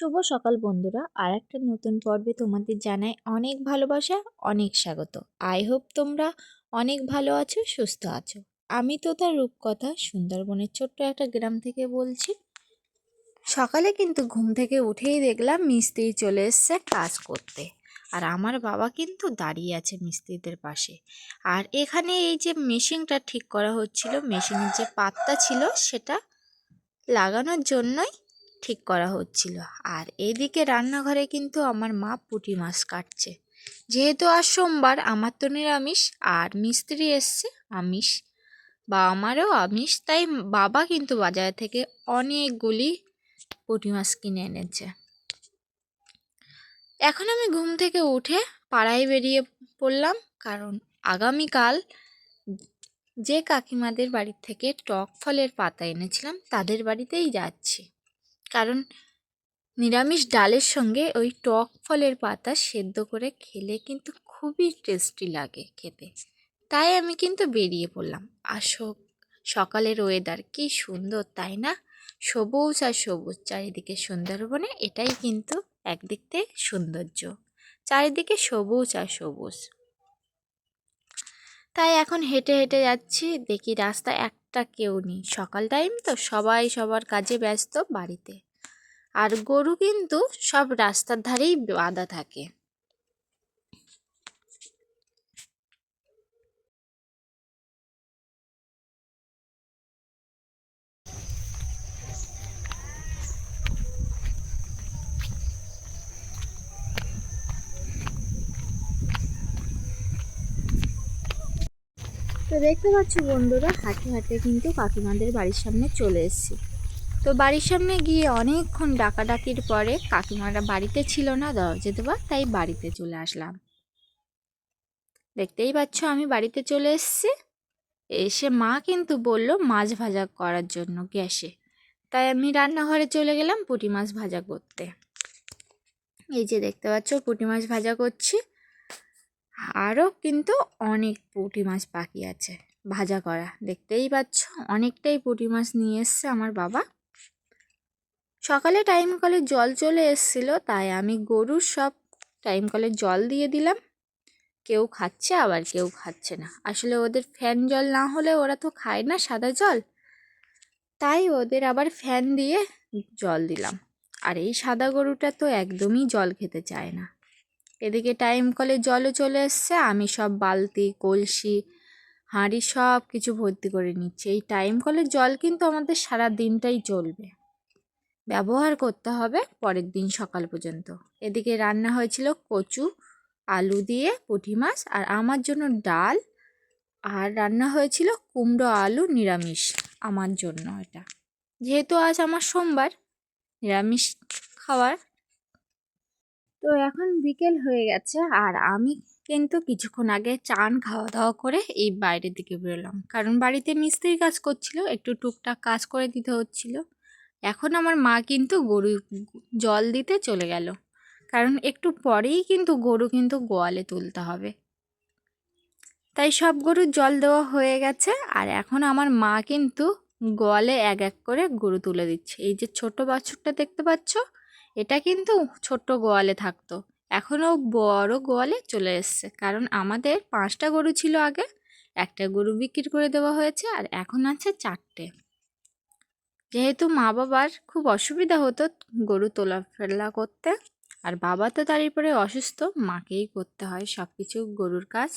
শুভ সকাল বন্ধুরা। আর একটা নতুন পর্বে তোমাদের জানাই অনেক ভালোবাসা, অনেক স্বাগত। আই হোপ তোমরা অনেক ভালো আছো, সুস্থ আছো। আমি তো তার রূপকথা, সুন্দরবনের ছোট্ট একটা গ্রাম থেকে বলছি। সকালে কিন্তু ঘুম থেকে উঠেই দেখলাম মিস্ত্রি চলে এসছে কাজ করতে। আর আমার বাবা কিন্তু দাঁড়িয়ে আছে মিস্ত্রিদের পাশে। আর এখানে এই যে মেশিনটা ঠিক করা হচ্ছিল, মেশিনের যে পাতটা ছিল সেটা লাগানোর জন্যই ঠিক করা হচ্ছিল। আর এদিকে রান্নাঘরে কিন্তু আমার মা পুঁটি মাছ কাটছে। যেহেতু আজ সোমবার, আমার তো নিরামিষ, আর মিস্ত্রি এসছে, আমিষ। বা আমারও আমিষ, তাই বাবা কিন্তু বাজার থেকে অনেকগুলি পুঁটি মাছ কিনে এনেছে। এখন আমি ঘুম থেকে উঠে পাড়ায় বেরিয়ে পড়লাম, কারণ আগামীকাল যে কাকিমাদের বাড়ি থেকে টক ফলের পাতা এনেছিলাম, তাদের বাড়িতেই যাচ্ছি। কারণ নিরামিষ ডালের সঙ্গে ওই টক ফলের পাতা সেদ্ধ করে খেলে কিন্তু খুবই টেস্টি লাগে খেতে। তাই আমি কিন্তু বেরিয়ে পড়লাম। আসো সকালের ওয়েদার কি সুন্দর, তাই না? সবুজ আর সবুজ, চারিদিকে সুন্দরবনে এটাই কিন্তু একদিক থেকে সৌন্দর্য। চারিদিকে সবুজ আর সবুজ। তাই এখন হেঁটে হেঁটে যাচ্ছি, দেখি রাস্তা একটা কেউ নেই। সকাল টাইম তো সবাই সবার কাজে ব্যস্ত বাড়িতে। আর গরু কিন্তু সব রাস্তার ধারেই বাঁধা থাকে। দেখতে পাচ্ছ বন্ধুরা হাঁটে হাঁটে কিন্তু কাকিমাদের বাড়ির সামনে চলে এসেছি। তো বাড়ির সামনে গিয়ে অনেকক্ষণ ডাকাডাকির পরে কাকিমারা বাড়িতে ছিল না, দরজা দেওয়া, তাই বাড়িতে চলে আসলাম। দেখতেই পাচ্ছ আমি বাড়িতে চলে এসেছি। এসে মা কিন্তু বলল মাছ ভাজা করার জন্য গ্যাসে। তাই আমি রান্নাঘরে চলে গেলাম পুঁটি মাছ ভাজা করতে। এই যে দেখতে পাচ্ছ পুঁটি মাছ ভাজা করছি। আরও কিন্তু অনেক পুঁটি মাছ বাকি আছে। ভাজা করা। দেখতেই পাচ্ছ, অনেকটাই পুঁটি মাছ নিয়ে এসছে আমার বাবা। সকালে টাইম কলে জল চলে এসেছিল, তাই আমি গরুর সব টাইম কলে জল দিয়ে দিলাম। কেউ খাচ্ছে, আবার কেউ খাচ্ছে না। আসলে ওদের ফ্যান জল না হলে ওরা তো খায় না সাদা জল। তাই ওদের আবার ফ্যান দিয়ে জল দিলাম। আর এই সাদা গরুটা তো একদমই জল খেতে চায় না। এদিকে টাইম কলে জলও চলে এসছে, আমি সব বালতি, কলসি, হাঁড়ি সব কিছু ভর্তি করে নিচ্ছি। এই টাইম কলের জল কিন্তু আমাদের সারা দিনটাই চলবে। ব্যবহার করতে হবে পরের দিন সকাল পর্যন্ত। এদিকে রান্না হয়েছিল কচু, আলু দিয়ে পুঁটি মাছ, আর আমার জন্য ডাল, আর রান্না হয়েছিল কুমড়ো আলু নিরামিষ, আমার জন্য এটা। যেহেতু আজ আমার সোমবার, নিরামিষ খাওয়ার তো এখন বিকেল হয়ে গেছে। আর আমি কিন্তু কিছুক্ষণ আগে চান খাওয়া দাওয়া করে এই বাইরের দিকে বেরোলাম। কারণ বাড়িতে মিস্ত্রির কাজ করছিল, একটু টুকটাক কাজ করে দিতে হচ্ছিল। এখন আমার মা কিন্তু গরু জল দিতে চলে গেল। কারণ একটু পরেই কিন্তু গরু কিন্তু গোয়ালে তুলতে হবে। তাই সব গরুর জল দেওয়া হয়ে গেছে। আর এখন আমার মা কিন্তু গোয়ালে এক এক করে গরু তুলে দিচ্ছে। এই যে ছোট বাছুরটা দেখতে পাচ্ছ এটা কিন্তু ছোট্ট গোয়ালে থাকতো। এখনও বড় গোয়ালে চলে এসছে। কারণ আমাদের পাঁচটা গরু ছিল আগে, একটা গরু বিক্রি করে দেওয়া হয়েছে আর এখন আছে চারটে। যেহেতু মা বাবার খুব অসুবিধা হতো গরু তোলাফেলা করতে, আর বাবা তো তার পরে অসুস্থ, মাকেই করতে হয় সব কিছু গরুর কাজ।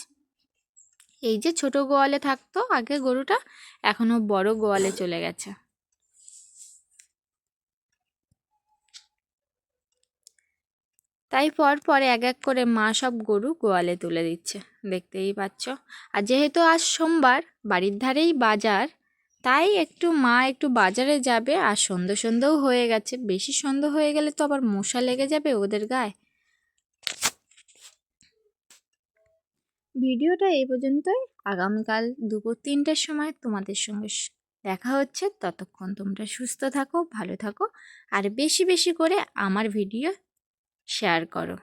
এই যে ছোট গোয়ালে থাকতো আগে গরুটা এখনও বড় গোয়ালে চলে গেছে। তাই পর পরে এক এক করে মা সব গরু গোয়ালে তুলে দিচ্ছে। দেখতেই পাচ্ছ। আর যেহেতু আজ সোমবার, বাড়ির ধারেই বাজার, তাই একটু মা একটু বাজারে যাবে আর সন্ধ্যে সন্ধ্যেও হয়ে গেছে। বেশি সন্ধ্যে হয়ে গেলে তো আবার মশা লেগে যাবে ওদের গায়ে। ভিডিওটা এই পর্যন্তই। আগামীকাল দুপুর তিনটের সময় তোমাদের সঙ্গে দেখা হচ্ছে। ততক্ষণ তোমরা সুস্থ থাকো, ভালো থাকো। আর বেশি বেশি করে আমার ভিডিও শেয়ার করো।